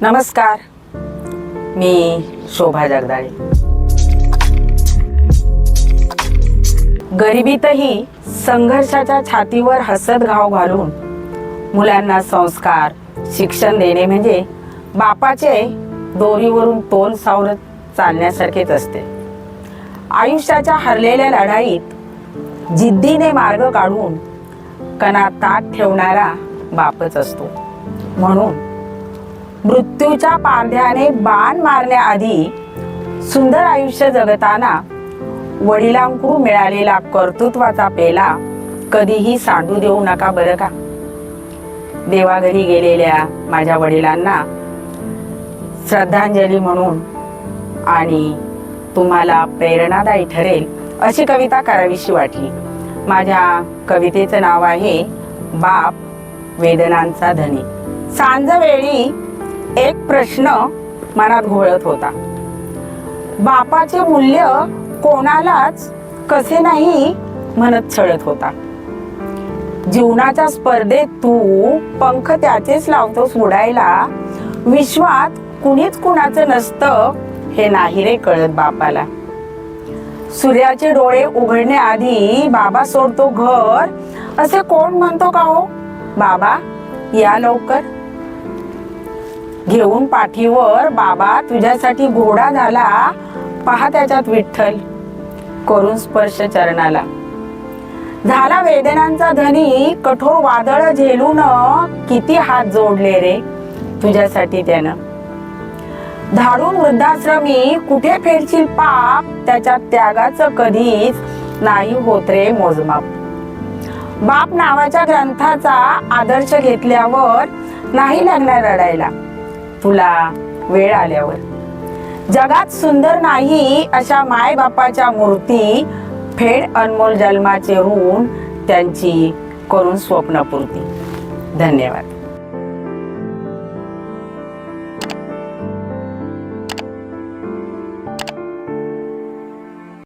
नमस्कार. मी शोभा जगदाळे. गरिबीतही संघर्षाच्या छातीवर हसत घाव घालून मुलांना संस्कार शिक्षण देणे म्हणजे बापाचे दोरीवरून तोल सावरत चालण्यासारखेच असते. आयुष्याच्या हरलेल्या लढाईत जिद्दीने मार्ग काढून कणा ताट ठेवणारा बापच असतो. म्हणून मृत्यूच्या पारध्याने बाण मारण्याआधी सुंदर आयुष्य जगताना वडिलांकडून मिळालेला कर्तृत्वाचा पेला कधीही सांडू देऊ नका बरं का? देवाघरी गेलेल्या माझ्या वडिलांना श्रद्धांजली म्हणून आणि तुम्हाला प्रेरणादायी ठरेल अशी कविता करावीशी वाटली. माझ्या कवितेचं नाव आहे बाप वेदनांचा धनी. सांजवेळी एक प्रश्न मनात घोळत होता. बापाचे मूल्य कोणालाच कसे नाही म्हणत छळत होता. जीवनाच्या स्पर्धेत तू पंख त्याचेच लावतो सोडायला विश्वात कुणीच कुणाचं नसतं हे नाही रे कळत बापाला. सूर्याचे डोळे उघडण्याआधी बाबा सोडतो घर. असे कोण म्हणतो का हो? बाबा या लवकर. घेऊन पाठीवर बाबा तुझ्यासाठी घोडा झाला. पहा त्याच्यात विठ्ठल. करून स्पर्श चरणाला. झाला वेदनांचा धनी कठोर वादळ झेलून किती हात जोडले रे तुझ्यासाठी त्यानं. धाडून वृद्धाश्रमी कुठे फेरशील पाप? त्याच्या त्यागाचं कधीच नाही होत रे मोजमाप. बाप नावाच्या ग्रंथाचा आदर्श घेतल्यावर नाही लागणार रडायला. तुला वेळ आल्यावर. जगात सुंदर नाही अशा माय बापाच्या मूर्ती फेड अनमोल जन्माचे ऋण त्यांची करून स्वप्नपूर्ती. धन्यवाद.